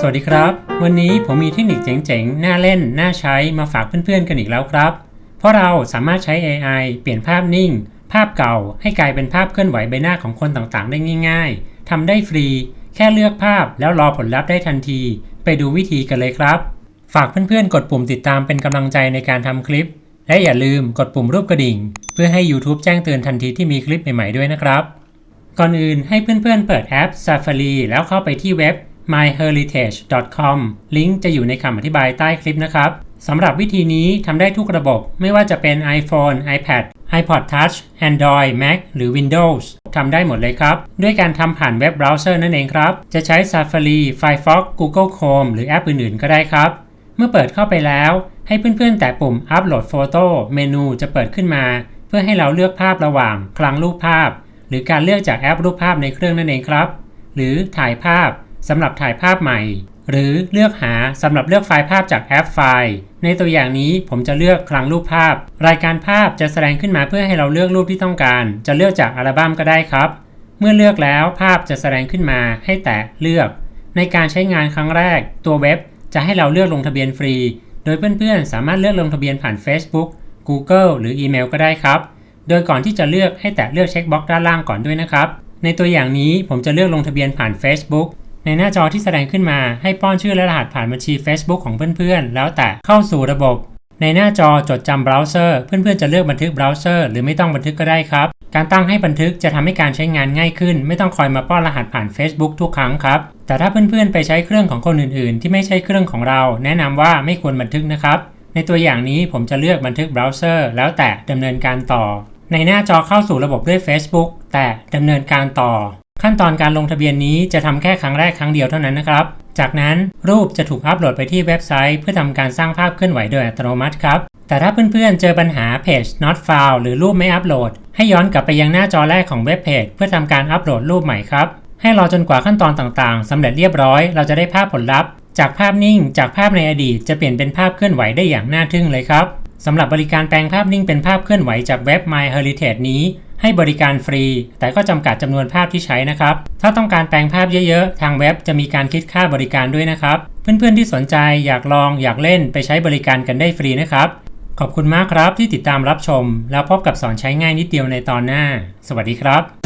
สวัสดีครับ วันนี้ผมมีเทคนิคเจ๋งๆ น่าเล่น น่าใช้มาฝากเพื่อนๆ กันอีกแล้วครับ เพราะเราสามารถใช้ AI เปลี่ยนภาพนิ่ง ภาพเก่าให้กลายเป็นภาพเคลื่อนไหวใบหน้าของคนต่างๆ ได้ง่ายๆ ทำได้ฟรี แค่เลือกภาพแล้วรอผลลัพธ์ได้ทันที ไปดูวิธีกันเลยครับ ฝากเพื่อนๆ กดปุ่มติดตามเป็นกำลังใจในการทำคลิป และอย่าลืมกดปุ่มรูปกระดิ่ง เพื่อให้ YouTube แจ้งเตือนทันทีที่มีคลิปใหม่ๆ ด้วยนะครับ ก่อนอื่นให้เพื่อนๆ เปิดแอป Safari แล้วเข้าไปที่เว็บ myheritage.com ลิงก์จะอยู่ในคำอธิบายใต้คลิปนะครับสำหรับวิธีนี้ทำได้ทุกระบบไม่ว่าจะเป็น iPhone, iPad, iPod Touch, Android, Mac หรือ Windows ทำได้หมดเลยครับ ด้วยการทำผ่านเว็บเบราว์เซอร์นั่นเองครับ จะใช้ Safari, Firefox, Google Chrome หรือแอปอื่นๆ ก็ได้ครับ เมื่อเปิดเข้าไปแล้ว ให้เพื่อนๆ แตะปุ่ม Upload Photo เมนูจะเปิดขึ้นมา เพื่อให้เราเลือกภาพระหว่างคลังรูปภาพ หรือการเลือกจากแอปรูปภาพในเครื่องนั่นเองครับ หรือถ่ายภาพ สำหรับถ่ายภาพใหม่ หรือเลือกหาสำหรับเลือกไฟล์ภาพจากแอปไฟล์ ในตัวอย่างนี้ผมจะเลือกคลังรูปภาพ รายการภาพจะแสดงขึ้นมาเพื่อให้เราเลือกรูปที่ต้องการ จะเลือกจากอัลบั้มก็ได้ครับ เมื่อเลือกแล้วภาพจะแสดงขึ้นมาให้แตะเลือก ในการใช้งานครั้งแรก ตัวเว็บจะให้เราเลือกลงทะเบียนฟรี โดยเพื่อนๆ สามารถเลือกลงทะเบียนผ่าน Facebook Google หรืออีเมลก็ได้ครับ โดยก่อนที่จะเลือกให้แตะเลือกเช็คบล็อกด้านล่างก่อนด้วยนะครับ ในตัวอย่างนี้ผมจะเลือกลงทะเบียนผ่าน Facebook ในหน้าจอที่แสดงขึ้นมาให้ป้อนชื่อและรหัสผ่านบัญชี Facebook ของเพื่อนๆ แล้วแต่เข้าสู่ระบบ ในหน้าจอจดจำเบราว์เซอร์เพื่อนๆจะเลือกบันทึกเบราว์เซอร์หรือไม่ต้องบันทึกก็ได้ครับ การตั้งให้บันทึกจะทำให้การใช้งานง่ายขึ้น ไม่ต้องคอยมาป้อนรหัสผ่าน Facebook ทุกครั้งครับแต่ถ้าเพื่อนๆไปใช้เครื่องของคนอื่นๆ ที่ไม่ใช่เครื่องของเรา แนะนำว่าไม่ควรบันทึกนะครับในตัวอย่างนี้ผมจะเลือกบันทึกเบราว์เซอร์แล้วแต่ดำเนินการต่อ ในหน้าจอเข้าสู่ระบบด้วย Facebook แต่ดำเนินการต่อ ขั้นตอนการลงทะเบียนนี้จะทำแค่ครั้งแรกครั้งเดียวเท่านั้นนะครับ จากนั้นรูปจะถูกอัปโหลดไปที่เว็บไซต์ เพื่อทำการสร้างภาพเคลื่อนไหวโดยอัตโนมัติครับ แต่ถ้าเพื่อนๆเจอปัญหาเพจ not found หรือรูปไม่อัปโหลด ให้ย้อนกลับไปยังหน้าจอแรกของเว็บเพจเพื่อทำการอัปโหลดรูปใหม่ครับให้รอจนกว่าขั้นตอนต่างๆสำเร็จเรียบร้อยเราจะได้ภาพผลลัพธ์ จากภาพนิ่งจากภาพในอดีตจะเปลี่ยนเป็นภาพเคลื่อนไหวได้อย่างน่าทึ่งเลยครับ สำหรับบริการแปลงภาพนิ่งเป็นภาพเคลื่อนไหวจากเว็บ MyHeritage นี้ ให้บริการฟรี แต่ก็จำกัดจำนวนภาพที่ใช้นะครับ ถ้าต้องการแปลงภาพเยอะๆ ทางเว็บจะมีการคิดค่าบริการด้วยนะครับ เพื่อนๆที่สนใจอยากลองอยากเล่นไปใช้บริการกันได้ฟรีนะครับ ขอบคุณมากครับที่ติดตามรับชม แล้วพบกับสอนใช้ง่ายนิดเดียวในตอนหน้า สวัสดีครับ